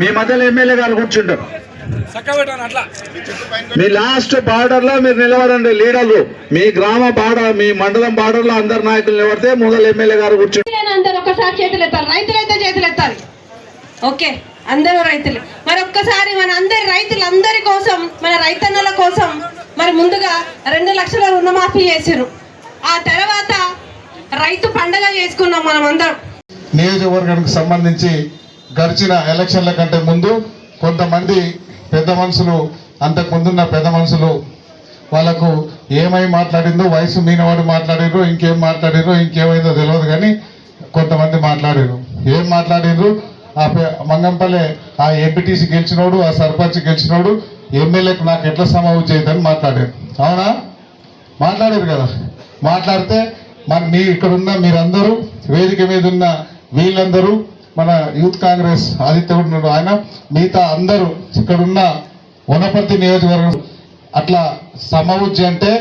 మీ మధ్యలో ఎమ్మెల్యే గారు కూర్చుంటారు మీ లాస్ట్ బార్డర్లో మీరు నిలబడండి లీడర్లు. మీ గ్రామ బార్డర్ మీ మండలం బార్డర్లో అందరు నాయకులు నిలబడితే మొదలు ఎమ్మెల్యే గారు కూర్చుంటారు ఒక్కసారి చేతులు ఎత్తాలి. రైతులు అయితే చేతులు ఎత్తాలి. ఓకే అందరూ రైతులు. మరి ఒక్కసారి మన అందరి రైతులందరి కోసం మన రైతన్నల కోసం మరి ముందుగా రెండు లక్షల రుణమాఫీ చేసిరు ఆ తర్వాత రైతు పండగ చేసుకున్నాం మనం అందరం. నియోజకవర్గానికి సంబంధించి గడిచిన ఎలక్షన్ల కంటే ముందు కొంతమంది పెద్ద మనుషులు అంతకుముందున్న పెద్ద మనుషులు వాళ్ళకు ఏమై మాట్లాడిందో వయసు మీనవాడు మాట్లాడారు ఇంకేం మాట్లాడారు ఇంకేమైందో తెలియదు కానీ కొంతమంది మాట్లాడారు ఏం మాట్లాడారు ఆ మంగంపల్లె ఆ ఎంపీటీసీ గెలిచినోడు ఆ సర్పంచ్ గెలిచినోడు ఎమ్మెల్యేకు నాకు ఎట్లా సమవు చేయదని మాట్లాడారు. అవునా? మాట్లాడారు కదా. మాట్లాడితే మరి మీ ఇక్కడ ఉన్న మీరందరూ వేదిక మీద ఉన్న వీళ్ళందరూ మన యూత్ కాంగ్రెస్ ఆదిత్య ఆయన మిగతా అందరూ ఇక్కడున్న వనపర్తి నియోజకవర్గం అట్లా సమవుజ్జి అంటే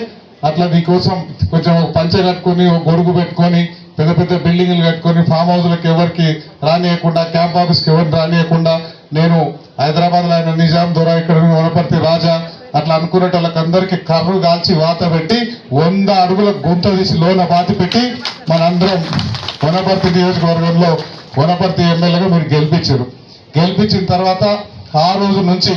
అట్లా మీకోసం కొంచెం ఒక పంచె కట్టుకొని ఒక గొడుగు పెట్టుకొని పెద్ద పెద్ద బిల్డింగ్లు కట్టుకొని ఫామ్ హౌస్లకు ఎవరికి రానియకుండా క్యాంప్ ఆఫీస్కి ఎవరిని రానియకుండా నేను హైదరాబాద్లో ఆయన నిజాం దొర ఇక్కడ వనపర్తి రాజా అట్లా అనుకునే వాళ్ళకందరికీ కర్రు కాల్చి వాత పెట్టి వంద అడుగుల గుంత తీసి లోన బాతి పెట్టి మనందరం వనపర్తి నియోజకవర్గంలో వనపర్తి ఎమ్మెల్యేగా మీరు గెలిపించారు. గెలిపించిన తర్వాత ఆ రోజు నుంచి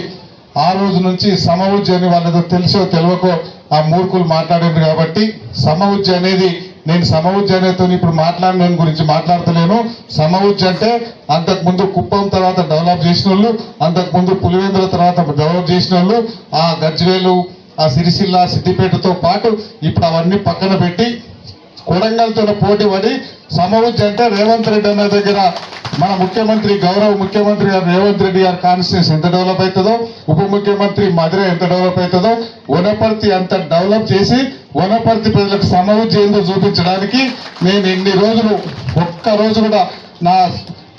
ఆ రోజు నుంచి సమవుజ్జి అని వాళ్ళతో తెలుసో తెలియకో ఆ మూర్ఖులు మాట్లాడారు కాబట్టి సమవుజ్జి అనేది నేను సమ అనేతో ఇప్పుడు మాట్లాడిన గురించి మాట్లాడతలేను. సమవుజ్జి అంటే అంతకు ముందు కుప్పం తర్వాత డెవలప్ చేసిన వాళ్ళు అంతకు ముందు పులివెందుల తర్వాత డెవలప్ చేసిన వాళ్ళు ఆ గజ్వేలు ఆ సిరిసిల్ల సిద్దిపేటతో పాటు ఇప్పుడు అవన్నీ పక్కన పెట్టి కొడంగల్తో పోటీ పడి సమవుజ్జి అంటే రేవంత్ రెడ్డి అన్న దగ్గర మన ముఖ్యమంత్రి గౌరవ ముఖ్యమంత్రి గారు రేవంత్ రెడ్డి గారి కాన్స్టిట్యూన్స్ ఎంత డెవలప్ అవుతుందో ఉప ముఖ్యమంత్రి మధుర ఎంత డెవలప్ అవుతుందో వనపర్తి అంత డెవలప్ చేసి వనపర్తి ప్రజలకు సమవుజ్జి ఏందో చూపించడానికి నేను ఇన్ని రోజులు ఒక్క రోజు కూడా నా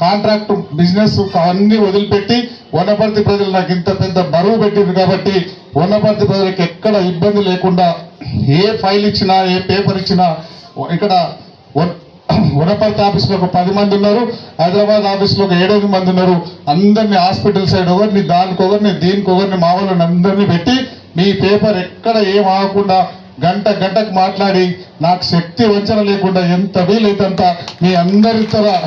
కాంట్రాక్ట్ బిజినెస్ అన్నీ వదిలిపెట్టి వనపర్తి ప్రజలు నాకు ఇంత పెద్ద బరువు పెట్టింది కాబట్టి వనపర్తి ప్రజలకు ఎక్కడ ఇబ్బంది లేకుండా ఏ ఫైల్ ఇచ్చినా ఏ పేపర్ ఇచ్చినా ఇక్కడ వన్- వనపర్తి ఆఫీస్లో ఒక పది మంది ఉన్నారు. హైదరాబాద్ ఆఫీస్లో ఒక ఏడెనిమిది మంది ఉన్నారు. అందరినీ హాస్పిటల్ సైడ్ ఒకరిని దానికి ఒకరిని దీనికి ఒకరిని మా వాళ్ళని అందరినీ పెట్టి మీ పేపర్ ఎక్కడ ఏం ఆగకుండా గంట గంటకు మాట్లాడి నాకు శక్తి వంచన లేకుండా ఎంత వీలైతే మీ అందరి తర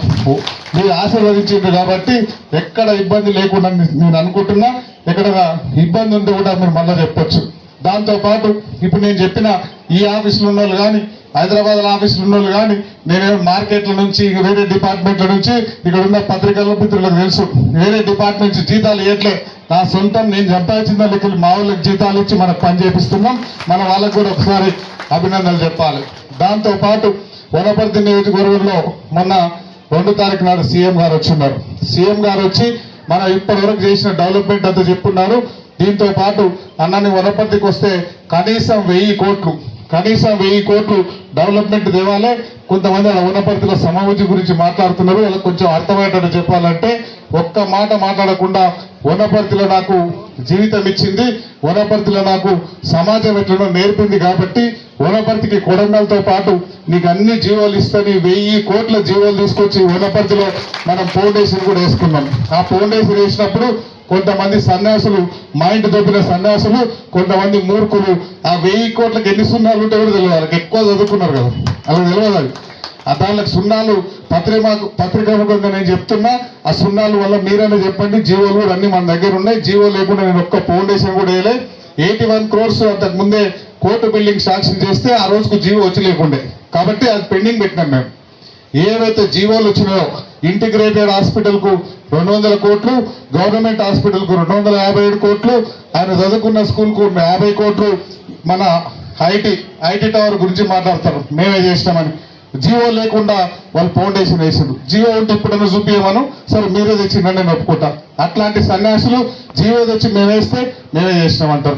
మీరు ఆశీర్వదించిండ్రు కాబట్టి ఎక్కడ ఇబ్బంది లేకుండా నేను అనుకుంటున్నా. ఎక్కడ ఇబ్బంది ఉంటే కూడా మీరు మళ్ళీ చెప్పొచ్చు. దాంతోపాటు ఇప్పుడు నేను చెప్పిన ఈ ఆఫీసులో ఉన్న వాళ్ళు కానీ హైదరాబాద్ ఆఫీసులు ఉన్న వాళ్ళు కానీ నేనేమో మార్కెట్ల నుంచి వేరే డిపార్ట్మెంట్ల నుంచి ఇక్కడ ఉన్న పత్రికల మిత్రులకు తెలుసు. వేరే డిపార్ట్మెంట్ నుంచి జీతాలు ఇవ్వట్లే నా సొంతం నేను సంపాదించిన దానికి మా వాళ్ళకి జీతాలు ఇచ్చి మనకు పని చేపిస్తున్నాం. మన వాళ్ళకు కూడా ఒకసారి అభినందనలు చెప్పాలి. దాంతోపాటు వనపర్తి నియోజకవర్గంలో మొన్న రెండు తారీఖు నాడు సీఎం గారు వచ్చిన్నారు. సీఎం గారు వచ్చి మన ఇప్పటి వరకు చేసిన డెవలప్మెంట్ అంతా చెప్పున్నారు. దీంతో పాటు అన్నని వనపర్తికి వస్తే కనీసం వెయ్యి కోట్లు కనీసం వెయ్యి కోట్లు డెవలప్మెంట్ దేవాలే కొంతమంది అలా వనపర్తిలో సమావేశం గురించి మాట్లాడుతున్నారు. అలా కొంచెం అర్థమయ్యేటట్టు చెప్పాలంటే ఒక్క మాట మాట్లాడకుండా వనపర్తిలో నాకు జీవితం ఇచ్చింది. వనపర్తిలో నాకు సమాజం ఎట్లనో నేర్పింది కాబట్టి వనపర్తికి కొడంగల్తో పాటు నీకు అన్ని జీవోలు ఇస్తాని. వెయ్యి కోట్ల జీవోలు తీసుకొచ్చి వనపర్తిలో మనం ఫౌండేషన్ కూడా వేసుకున్నాం. ఆ ఫౌండేషన్ వేసినప్పుడు కొంతమంది సన్యాసులు మైండ్ దొబ్బిన సన్యాసులు కొంతమంది మూర్ఖులు. ఆ వెయ్యి కోట్లకు ఎన్ని సున్నాలు ఉంటే కూడా తెలియదు. వాళ్ళకి ఎక్కువ చదువుకున్నారు కదా. అలా తెలియదు అది. ఆ దానికి సున్నాలు పత్రిక పత్రికాముఖంగా నేను చెప్తున్నా ఆ సున్నాలు వల్ల మీరైనా చెప్పండి జీవోలు కూడా అన్ని మన దగ్గర ఉన్నాయి. జీవో లేకుండా నేను ఒక్క ఫౌండేషన్ కూడా వేయలే ఎయిటీ వన్ క్రోర్స్ అంతకు ముందే కోర్టు బిల్డింగ్ శాంక్షన్ చేస్తే ఆ రోజుకు జీవో వచ్చి లేకుండే. కాబట్టి అది పెండింగ్ పెట్టినాం మేము. ఏవైతే జీవోలు వచ్చినాయో ఇంటిగ్రేటెడ్ హాస్పిటల్కు రెండు వందల కోట్లు గవర్నమెంట్ హాస్పిటల్కు రెండు వందల యాభై ఏడు కోట్లు ఆయన చదువుకున్న స్కూల్కు యాభై కోట్లు. మన ఐటీ ఐటీ టవర్ గురించి మాట్లాడతారు. మేమే చేసినామని. జియో లేకుండా వాళ్ళు ఫౌండేషన్ వేసిండు జియో ఉంటే ఇప్పుడన్నా చూపించమను సరే మీరే తెచ్చిందని నేను ఒప్పుకుంటా అట్లాంటి సన్యాసులు జియో తెచ్చి మేమేస్తే మేమే చేసినామంటారు.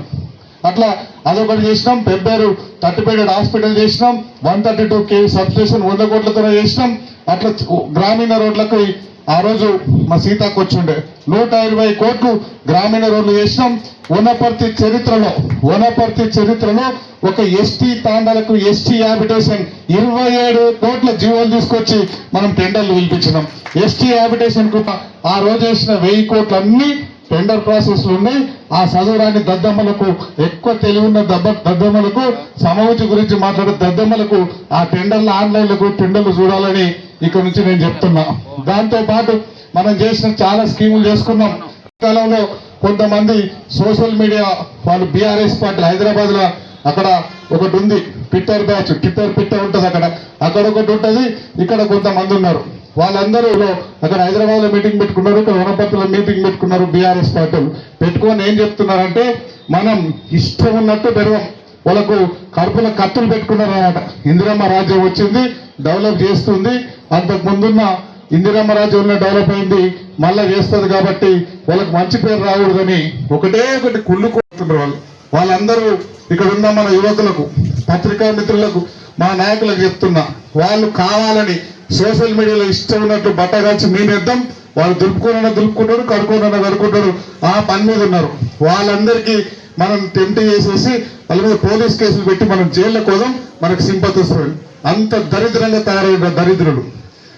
అట్లా అదొకటి చేసినాం. పెబ్బేరు థర్టీ హాస్పిటల్ చేసినాం. One thirty two KV substation వంద కోట్లతో చేసినాం. అట్లా గ్రామీణ రోడ్లకు ఆ రోజు మా సీతాకు వచ్చిండే నూట ఇరవై కోట్లు గ్రామీణ రోడ్లు చేసినాం వనపర్తి చరిత్రలో వనపర్తి చరిత్రలో ఒక ఎస్టీ తాండాలకు ఎస్టీ హ్యాబిటేషన్ ఇరవై ఏడు కోట్ల జీవోలు తీసుకొచ్చి మనం టెండర్లు పిలిపించినాం. ఎస్టీ హ్యాబిటేషన్కు ఆ రోజు వేసిన వెయ్యి కోట్లు అన్ని టెండర్ ప్రాసెస్ ఉన్నాయి. ఆ చదువురాని దద్దమ్మలకు ఎక్కువ తెలివి ఉన్న దబ్బ దద్దమ్మలకు సమవుచి గురించి మాట్లాడే దద్దమ్మలకు ఆ టెండర్లు ఆన్లైన్లకు టెండర్లు చూడాలని ఇక్కడ నుంచి నేను చెప్తున్నా. దాంతో పాటు మనం చేసిన చాలా స్కీములు చేసుకున్నాం. కాలంలో కొంతమంది సోషల్ మీడియా వాళ్ళు బీఆర్ఎస్ పార్టీ హైదరాబాద్లో అక్కడ ఒకటి ఉంది ట్విట్టర్ బ్యాచ్ ట్విట్టర్ పిట్ట ఉంటుంది అక్కడ. అక్కడ ఒకటి ఉంటుంది ఇక్కడ కొంతమంది ఉన్నారు. వాళ్ళందరూ అక్కడ హైదరాబాద్లో మీటింగ్ పెట్టుకున్నారు ఇక్కడ వనపర్తిలో మీటింగ్ పెట్టుకున్నారు బీఆర్ఎస్ పార్టీ పెట్టుకొని ఏం చెప్తున్నారంటే మనం ఇష్టం ఉన్నట్టు పెరగం వాళ్ళకు కడుపుల కత్తులు పెట్టుకున్నారు అన్నమాట ఇందిరమ్మ రాజ్యం వచ్చింది డెవలప్ చేస్తుంది అంతకు ముందున్న ఇందిరమ్మ ఉన్న డెవలప్ అయింది మళ్ళా చేస్తుంది కాబట్టి వాళ్ళకి మంచి పేరు రాకూడదని ఒకటే ఒకటి కుళ్ళు కోరుతున్నారు వాళ్ళు. వాళ్ళందరూ ఇక్కడ ఉన్న మన యువకులకు పత్రికా మిత్రులకు మా నాయకులకు చెప్తున్నా వాళ్ళు కావాలని సోషల్ మీడియాలో ఇష్టం ఉన్నట్టు బట్టగాల్చి మేమేద్దాం వాళ్ళు దులుపుకోనన్నా దులుపుకుంటారు కడుకోనన్నా కడుకుంటారు ఆ పని మీద ఉన్నారు. వాళ్ళందరికీ మనం టెంప్ట్ చేసేసి వాళ్ళ మీద పోలీస్ కేసులు పెట్టి మనం జైల్లో కోదాం మనకు సింపతి వస్తుంది. అంత దరిద్రంగా తయారైన దరిద్రులు.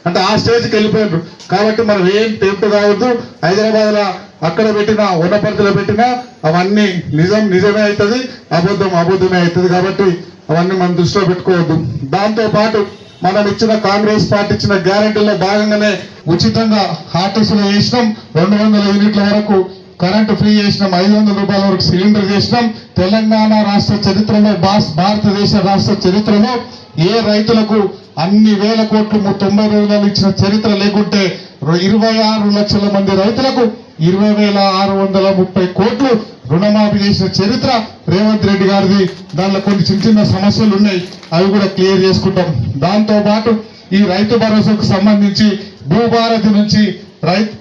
అంటే ఆ స్టేజ్కి వెళ్ళిపోయారు కాబట్టి మనం ఏం టెంప్ట్ కావద్దు హైదరాబాద్లో అక్కడ పెట్టినా ఉన్నపర్తిలో పెట్టినా అవన్నీ నిజం నిజమే అవుతుంది అబద్ధం అబద్ధమే అవుతుంది కాబట్టి అవన్నీ మనం దృష్టిలో పెట్టుకోవద్దు. దాంతో పాటు మనం ఇచ్చిన కాంగ్రెస్ పార్టీ ఇచ్చిన గ్యారంటీలో భాగంగానే ఉచితంగా ఆర్టీసీలో వేసినాం. రెండు వందల యూనిట్ల వరకు కరెంటు ఫ్రీ చేసినాం. ఐదు వందల రూపాయల వరకు సిలిండర్ చేసినాం. తెలంగాణ రాష్ట్ర చరిత్రలో భారతదేశ రాష్ట్ర చరిత్రలో ఏ రైతులకు అన్ని వేల కోట్లు తొంభై రోజులు ఇచ్చిన చరిత్ర లేకుంటే ఇరవై ఆరు లక్షల మంది రైతులకు ఇరవై వేల ఆరు వందల ముప్పై కోట్లు రుణమాఫీ చేసిన చరిత్ర రేవంత్ రెడ్డి గారిది. దానిలో కొన్ని చిన్న చిన్న సమస్యలు ఉన్నాయి. అవి కూడా క్లియర్ చేసుకుంటాం. దాంతో పాటు ఈ రైతు భరోసాకు సంబంధించి భూభారతి నుంచి రైతు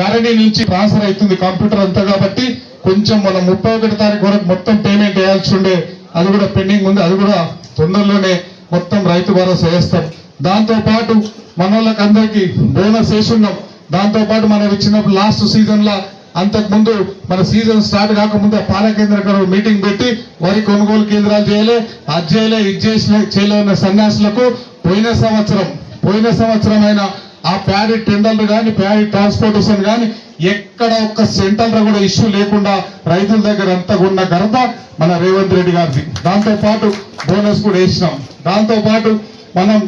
ధరణి నుంచి ట్రాన్స్ఫర్ అవుతుంది కంప్యూటర్ అంతా కాబట్టి కొంచెం మనం ముప్పై ఒకటి తారీఖు వరకు మొత్తం పేమెంట్ వేయాల్సి ఉండే. అది కూడా పెండింగ్ ఉంది. అది కూడా తొందరలోనే మొత్తం రైతు భరోసా వేస్తాం. దాంతోపాటు మన వాళ్ళకి అందరికీ బోనస్ వేసున్నాం. దాంతోపాటు మనం ఇచ్చినప్పుడు లాస్ట్ సీజన్లో అంతకుముందు అంతకు ముందు మన సీజన్ స్టార్ట్ కాకముందే పాల కేంద్ర మీటింగ్ పెట్టి వరి కొనుగోలు కేంద్రాలు చేయలే అది చేయలే ఇది చేసిన చేయలేని సన్యాసులకు పోయిన సంవత్సరం పోయిన సంవత్సరం అయినా ఆ ప్యాడీ టెండర్లు కానీ ప్యాడీ ట్రాన్స్పోర్టేషన్ కానీ ఎక్కడ ఒక్క సెంటర్ కూడా ఇష్యూ లేకుండా రైతుల దగ్గర అంతా ఉన్న ఘనత మన రేవంత్ రెడ్డి గారిది. దాంతో పాటు బోనస్ కూడా వేసినాం. దాంతో పాటు మనం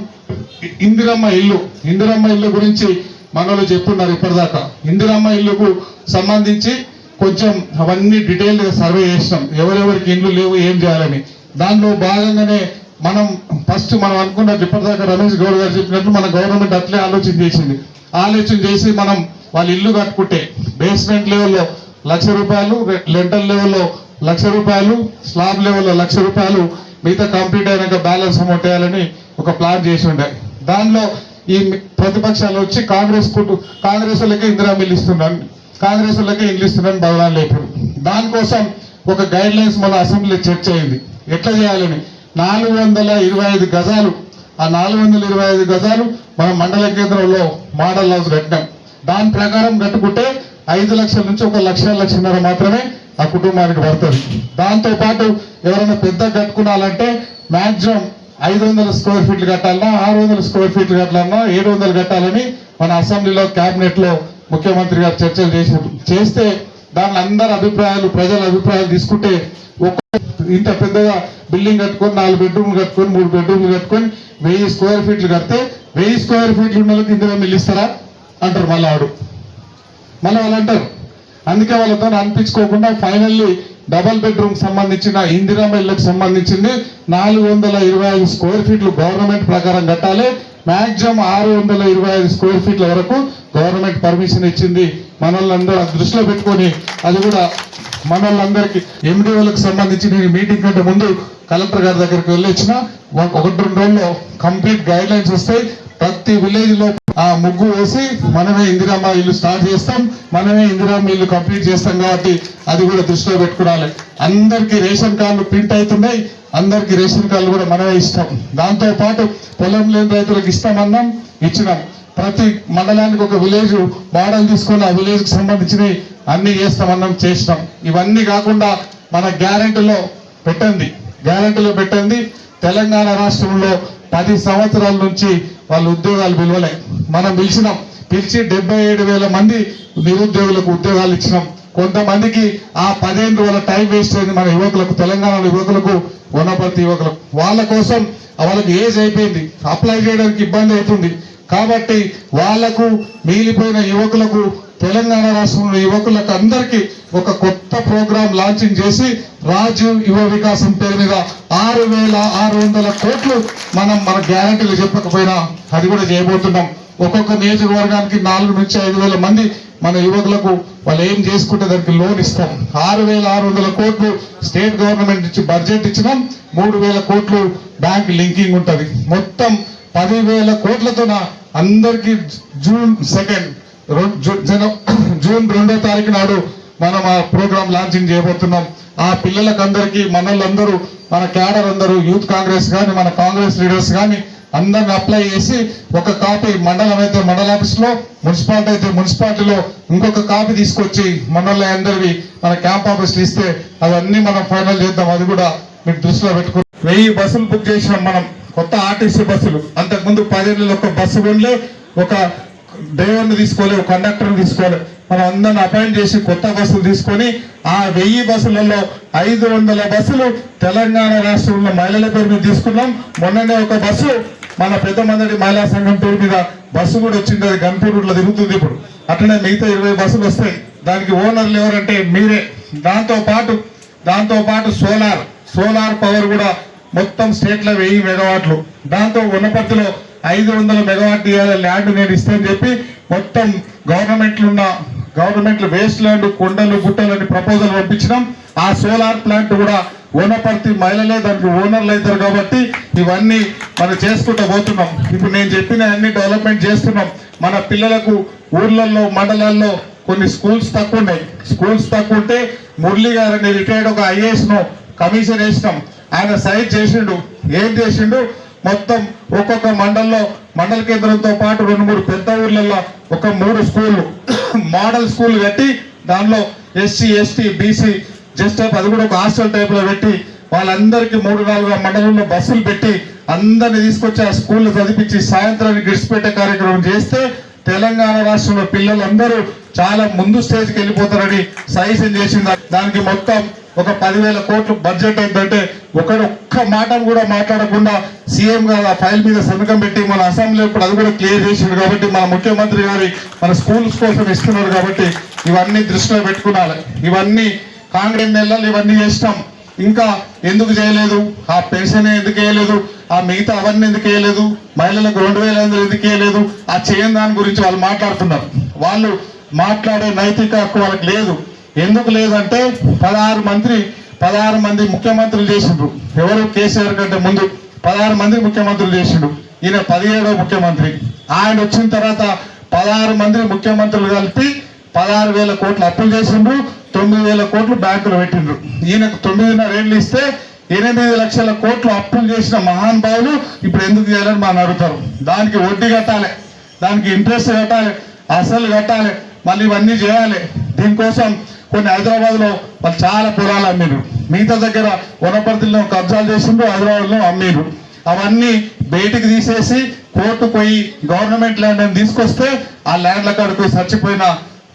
ఇందిరమ్మ ఇల్లు ఇందిరమ్మ ఇల్లు గురించి మనలో చెప్పున్నారు ఇప్పటిదాకా. ఇందిరమ్మ ఇల్లుకు సంబంధించి కొంచెం అవన్నీ డీటెయిల్గా సర్వే చేసినాం. ఎవరెవరికి ఇండ్లు లేవు ఏం చేయాలని. దానిలో భాగంగానే మనం ఫస్ట్ మనం అనుకున్నట్టు ఇప్పటిదాకా రమేష్ గౌడ్ గారు చెప్పినట్టు మన గవర్నమెంట్ అట్లే ఆలోచన చేసింది. ఆలోచన చేసి మనం వాళ్ళు ఇల్లు కట్టుకుంటే బేస్మెంట్ లెవెల్లో లక్ష రూపాయలు లెంటల్ లెవెల్లో లక్ష రూపాయలు స్లాబ్ లెవెల్లో లక్ష రూపాయలు మిగతా కంప్లీట్ అయినాక బ్యాలెన్స్ అమౌంట్ వేయాలని ఒక ప్లాన్ చేసి ఉండే. దానిలో ఈ ప్రతిపక్షాలు వచ్చి కాంగ్రెస్ కుటు కాంగ్రెస్ వాళ్ళకే ఇందిరా మిల్ ఇస్తున్నాను కాంగ్రెస్ వాళ్ళకే ఇల్లు ఇస్తున్నాను భవనాలు లేపుడు దానికోసం ఒక గైడ్ లైన్స్ మన అసెంబ్లీ చర్చ అయింది. ఎట్లా చేయాలని? నాలుగు వందల ఇరవై ఐదు గజాలు. ఆ నాలుగు వందల ఇరవై ఐదు గజాలు మనం మండల కేంద్రంలో మోడల్ హౌస్ కట్టినాం. దాని ప్రకారం కట్టుకుంటే ఐదు లక్షల నుంచి ఒక లక్ష లక్షన్నర మాత్రమే ఆ కుటుంబానికి పడుతుంది. దాంతో పాటు ఎవరైనా పెద్ద కట్టుకున్నాలంటే మ్యాక్సిమం ఐదు వందల స్క్వేర్ ఫీట్లు కట్టాలన్నా ఆరు వందల స్క్వేర్ ఫీట్లు కట్టాలన్నా ఏడు వందలు కట్టాలని మన అసెంబ్లీలో క్యాబినెట్లో ముఖ్యమంత్రి గారు చర్చలు చేసినప్పుడు చేస్తే దాని అందరి అభిప్రాయాలు ప్రజల అభిప్రాయాలు తీసుకుంటే ఒక్క ఇంత పెద్దగా బిల్డింగ్ కట్టుకొని నాలుగు బెడ్రూమ్లు కట్టుకొని మూడు బెడ్రూమ్లు కట్టుకొని వెయ్యి స్క్వేర్ ఫీట్లు కడితే వెయ్యి స్క్వేర్ ఫీట్లు ఉన్న వాళ్ళకి ఇందులో మిల్లు ఇస్తారా? అంటారు మళ్ళీ ఆడు. మళ్ళీ వాళ్ళు అంటారు. అందుకే వాళ్ళతో అనిపించుకోకుండా ఫైనల్లీ డబల్ బెడ్రూమ్ సంబంధించిన ఇందిరా ఇళ్ళకు సంబంధించింది నాలుగు వందల ఇరవై ఐదు స్క్వేర్ ఫీట్లు గవర్నమెంట్ ప్రకారం కట్టాలి. మాక్సిమం ఆరు వందల ఇరవై ఐదు స్క్వేర్ ఫీట్ల వరకు గవర్నమెంట్ పర్మిషన్ ఇచ్చింది. మనల్ని దృష్టిలో పెట్టుకొని అది కూడా మనల్ని ఎండి వాళ్ళకి సంబంధించి నేను మీటింగ్ కంటే ముందు కలెక్టర్ గారి దగ్గరికి వెళ్ళొచ్చిన ఒకటి రెండు రోజుల్లో కంప్లీట్ గైడ్ లైన్స్ వస్తాయి. ప్రతి విలేజ్లో ఆ ముగ్గు వేసి మనమే ఇందిరామ్మ ఇల్లు స్టార్ట్ చేస్తాం మనమే ఇందిరామ్మ ఇల్లు కంప్లీట్ చేస్తాం కాబట్టి అది కూడా దృష్టిలో పెట్టుకోవాలి అందరికి రేషన్ కార్డులు ప్రింట్ అవుతున్నాయి అందరికి రేషన్ కార్డులు కూడా మనమే ఇస్తాం. దాంతోపాటు పొలం లేని రైతులకు ఇస్తామన్నాం ఇచ్చినాం. ప్రతి మండలానికి ఒక విలేజ్ మోడల్ తీసుకొని ఆ విలేజ్కి సంబంధించినవి అన్ని చేస్తామన్నాం చేసినాం. ఇవన్నీ కాకుండా మన గ్యారెంటీలో పెట్టండి గ్యారంటీలో పెట్టండి తెలంగాణ రాష్ట్రంలో పది సంవత్సరాల నుంచి వాళ్ళు ఉద్యోగాలు పిలవలే. మనం పిలిచినాం. పిలిచి డెబ్బై ఏడు వేల మంది నిరుద్యోగులకు ఉద్యోగాలు ఇచ్చినాం. కొంతమందికి ఆ పదిహేను రోజుల టైం వేస్ట్ అయింది మన యువకులకు తెలంగాణ యువకులకు వనపర్తి యువకులకు. వాళ్ళ కోసం వాళ్ళకి ఏజ్ అయిపోయింది. అప్లై చేయడానికి ఇబ్బంది అవుతుంది. కాబట్టి వాళ్ళకు మిగిలిపోయిన యువకులకు తెలంగాణ రాష్ట్రంలో యువకులకు అందరికీ ఒక కొత్త ప్రోగ్రాం లాంచింగ్ చేసి రాజీవ్ యువ వికాసం పేరు మీద ఆరు వేల ఆరు వందల కోట్లు మనం మన గ్యారంటీలు చెప్పకపోయినా అది కూడా చేయబోతున్నాం. ఒక్కొక్క నియోజకవర్గానికి నాలుగు నుంచి ఐదు వేల మంది మన యువకులకు వాళ్ళు ఏం చేసుకుంటే దానికి లోన్ ఇస్తాం. ఆరు వేల ఆరు వందల కోట్లు స్టేట్ గవర్నమెంట్ నుంచి బడ్జెట్ ఇచ్చినాం. మూడు వేల కోట్లు బ్యాంక్ లింకింగ్ ఉంటుంది. మొత్తం పదివేల కోట్లతోన అందరికి జూన్ సెకండ్ జూన్ రెండో తారీఖు నాడు మనం ఆ ప్రోగ్రామ్ లాంచింగ్ చేయబోతున్నాం. ఆ పిల్లలకు అందరికీ మనల్లందరూ మన క్యాడర్ అందరూ యూత్ కాంగ్రెస్ కానీ మన కాంగ్రెస్ లీడర్స్ కానీ అందరిని అప్లై చేసి ఒక కాపీ మండలం అయితే మండల ఆఫీస్లో మున్సిపాలిటీ అయితే మున్సిపాలిటీలో ఇంకొక కాపీ తీసుకొచ్చి మనల్ని అందరివి మన క్యాంప్ ఆఫీస్ ఇస్తే అవన్నీ మనం ఫైనల్ చేద్దాం. అది కూడా మీరు దృష్టిలో పెట్టుకుని వెయ్యి బస్సులు బుక్ చేసినాం మనం. కొత్త ఆర్టీసీ బస్సులు. అంతకుముందు పదేళ్ళలో ఒక బస్సు ఉండే ఒక డ్రైవర్ని తీసుకోలే ఒక కండక్టర్ని తీసుకోలే. మనం అందరిని అపాయింట్ చేసి కొత్త బస్సులు తీసుకొని ఆ వెయ్యి బస్సులలో ఐదు వందల బస్సులు తెలంగాణ రాష్ట్రంలో మహిళల పేరు మీద తీసుకున్నాం. మొన్ననే ఒక బస్సు మన పెద్ద మందడి మహిళా సంఘం పేరు మీద బస్సు కూడా వచ్చింది. అది గన్పూర్లో తిరుగుతుంది ఇప్పుడు. అట్లనే మిగతా ఇరవై బస్సులు వస్తాయి. దానికి ఓనర్లు ఎవరంటే మీరే. దాంతో పాటు దాంతో పాటు సోలార్ సోలార్ పవర్ కూడా మొత్తం స్టేట్లో వెయ్యి మెగావాట్లు దాంతో ఉన్నపర్తిలో ఐదు వందల మెగావాట్ ల్యాండ్ నేను ఇస్తానని చెప్పి మొత్తం గవర్నమెంట్లున్న గవర్నమెంట్లు వేస్ట్ ల్యాండ్ కొండలు గుట్టలని ప్రపోజల్ పంపించినాం. ఆ సోలార్ ప్లాంట్ కూడా ఓనపర్తి మహిళలే దానికి ఓనర్లు అవుతారు కాబట్టి ఇవన్నీ మనం చేసుకుంటూ పోతున్నాం. ఇప్పుడు నేను చెప్పిన అన్ని డెవలప్మెంట్ చేస్తున్నాం. మన పిల్లలకు ఊర్లలో మండలాల్లో కొన్ని స్కూల్స్ తక్కువ ఉన్నాయి. స్కూల్స్ తక్కువ ఉంటే మురళి గారిని రిటైర్డ్ ఒక ఐఏఎస్ను కమిషన్ వేసినాం. ఆయన సైడ్ చేసిండు. ఏం చేసిండు? మొత్తం ఒక్కొక్క మండల్లో మండల కేంద్రంతో పాటు రెండు మూడు పెద్ద ఊర్లలో ఒక మూడు స్కూళ్ళు మోడల్ స్కూల్ కట్టి దానిలో ఎస్సీ ఎస్టీ బీసీ జస్ట్ అది కూడా ఒక హాస్టల్ టైప్లో పెట్టి వాళ్ళందరికీ మూడు నాలుగు మండలంలో బస్సులు పెట్టి అందరిని తీసుకొచ్చి ఆ స్కూల్లో చదివించి సాయంత్రానికి గిడిచిపెట్టే కార్యక్రమం చేస్తే తెలంగాణ రాష్ట్రంలో పిల్లలందరూ చాలా ముందు స్టేజ్కి వెళ్ళిపోతారని సజెషన్ చేసింది. దానికి మొత్తం ఒక పదివేల కోట్లు బడ్జెట్ ఏంటంటే ఒకడొక్క ఒక్క మాట కూడా మాట్లాడకుండా సీఎం గారు ఆ ఫైల్ మీద సంతకం పెట్టి మన అసెంబ్లీ ఇప్పుడు అది కూడా క్లియర్ చేసిండు కాబట్టి మన ముఖ్యమంత్రి గారి మన స్కూల్స్ కోసం ఇస్తున్నారు కాబట్టి ఇవన్నీ దృష్టిలో పెట్టుకున్నాలి. ఇవన్నీ కాంగ్రెస్ నెలలు ఇవన్నీ చేస్తాం ఇంకా ఎందుకు చేయలేదు? ఆ పెన్షన్ ఎందుకు వేయలేదు? ఆ మిగతా అవన్నీ ఎందుకు వేయలేదు? మహిళలకు రెండు వేల ఐదు ఎందుకు వేయలేదు? ఆ చేయని దాని గురించి వాళ్ళు మాట్లాడుతున్నారు. వాళ్ళు మాట్లాడే నైతిక హక్కు వాళ్ళకి లేదు. ఎందుకు లేదంటే పదహారు మంత్రి పదహారు మంది ముఖ్యమంత్రులు చేసిండ్రు. ఎవరు? కేసీఆర్ కంటే ముందు పదహారు మంది ముఖ్యమంత్రులు చేసిండు ఈయన పదిహేడో ముఖ్యమంత్రి. ఆయన వచ్చిన తర్వాత పదహారు మంది ముఖ్యమంత్రులు కలిపి పదహారు వేల కోట్లు అప్పులు చేసిండ్రు తొమ్మిది వేల కోట్లు బ్యాంకులు పెట్టిండ్రు. ఈయనకు తొమ్మిదిన్నర ఏళ్ళు ఇస్తే ఎనిమిది లక్షల కోట్లు అప్పులు చేసిన మహానుభావులు ఇప్పుడు ఎందుకు చేయాలని మనం అడుగుతారు దానికి వడ్డీ కట్టాలి దానికి ఇంట్రెస్ట్ కట్టాలి అసలు కట్టాలి మళ్ళీ ఇవన్నీ చేయాలి. దీనికోసం కొన్ని హైదరాబాద్లో వాళ్ళు చాలా పొలాలు అమ్మిరు మిగతా దగ్గర వనపర్తిలో కబ్జాలు చేసిండ్రు హైదరాబాద్లో అమ్మిరు అవన్నీ బయటికి తీసేసి కోర్టు పోయి గవర్నమెంట్ ల్యాండ్ అని తీసుకొస్తే ఆ ల్యాండ్ల కాడికి చచ్చిపోయిన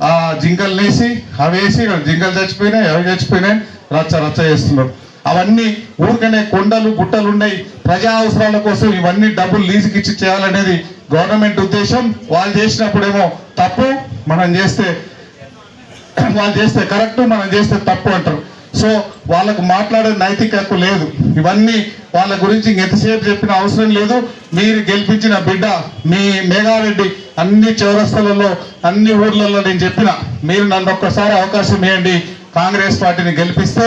ఆ జింకలు వేసి అవి వేసి జింకలు చచ్చిపోయినాయి అవి చచ్చిపోయినాయి రచ్చ రచ్చ చేస్తున్నారు. అవన్నీ ఊరికనే కొండలు గుట్టలు ఉన్నాయి. ప్రజా అవసరాల కోసం ఇవన్నీ డబ్బులు లీజుకి ఇచ్చి చేయాలనేది గవర్నమెంట్ ఉద్దేశం. వాళ్ళు చేసినప్పుడేమో తప్పు. మనం చేస్తే వాళ్ళు చేస్తే కరెక్ట్ మనం చేస్తే తప్పు అంటారు. సో వాళ్ళకు మాట్లాడే నైతిక హక్కు లేదు. ఇవన్నీ వాళ్ళ గురించి ఎంతసేపు చెప్పిన అవసరం లేదు. మీరు గెలిపించిన బిడ్డ మీ మేఘారెడ్డి అన్ని చౌరస్తలలో అన్ని ఊర్లలో నేను చెప్పిన మీరు నన్ను ఒక్కసారి అవకాశం ఇవ్వండి కాంగ్రెస్ పార్టీని గెలిపిస్తే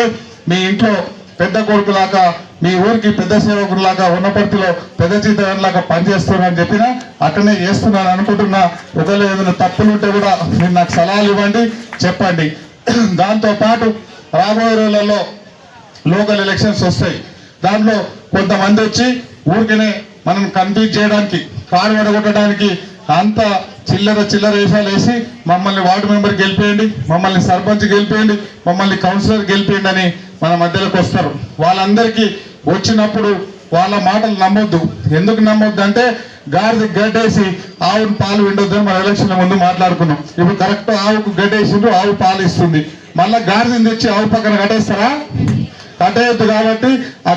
మీ ఇంట్లో పెద్ద కొడుకులాగా మీ ఊరికి పెద్ద సేవకులాగా ఉన్నపర్తిలో పెద్ద జీతలాగా పనిచేస్తున్నానని చెప్పిన అక్కడనే చేస్తున్నాను అనుకుంటున్నా. ఒకవేళ ఏదైనా తప్పులు ఉంటే కూడా మీరు నాకు సలహాలు ఇవ్వండి చెప్పండి. దాంతోపాటు రాబోయే రోజులలో లోకల్ ఎలక్షన్స్ వస్తాయి. దాంట్లో కొంతమంది వచ్చి ఊరికనే మనం కన్ఫ్యూజ్ చేయడానికి కారు వడగొట్టడానికి అంత చిల్లర చిల్లర వేషాలు వేసి మమ్మల్ని వార్డు మెంబర్ గెలిపేయండి మమ్మల్ని సర్పంచ్ గెలిపేయండి మమ్మల్ని కౌన్సిలర్ గెలిపేయండి అని మన మధ్యలోకి వస్తారు. వాళ్ళందరికీ వచ్చినప్పుడు వాళ్ళ మాటలు నమ్మొద్దు. ఎందుకు నమ్మొద్దు అంటే గాడిది గడ్డేసి ఆవును పాలు విండొద్దు అని మన ఎలక్షన్ల ముందు మాట్లాడుకున్నాం. ఇప్పుడు కరెక్ట్ ఆవుకు గడ్డేసిండు ఆవు పాలు ఇస్తుంది. మళ్ళా గాడిదని తెచ్చి ఆవు పక్కన కట్టేస్తారా? కట్టేయద్దు కాబట్టి ఆ